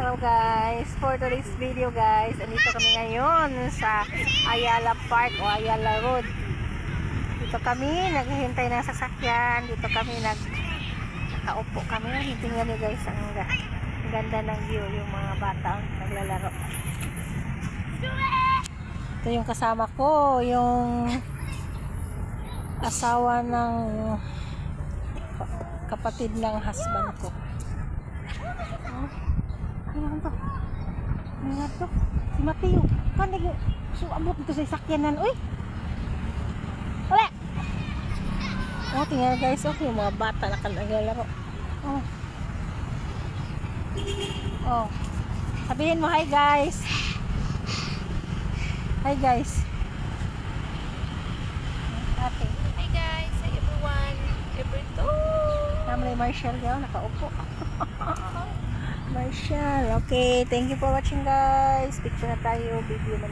Hello guys, for today's video guys, andito kami ngayon sa Ayala Park o Ayala Road. Dito kami, naghihintay ng sasakyan. Dito kami nag nakaupo kami. Tingnan niyo guys, ang, ga- ang ganda ng view. Yung mga bata ang naglalaro. Ito yung kasama ko, yung asawa ng kapatid ng husband ko. Oh, ano to? Ano nga to? Si Mateo. Kan nag so abot dito sa sakyanan. Uy. Wala. Oh, tingnan guys, okay, yung mga bata na kan naglalaro. Oh. Oh. Sabihin mo hi guys. Hi guys. Ate. Hi guys, hi everyone, everyto. Namay Marshall daw, nakaupo. Marshall, okay. Thank you for watching guys. Picture na tayo, video na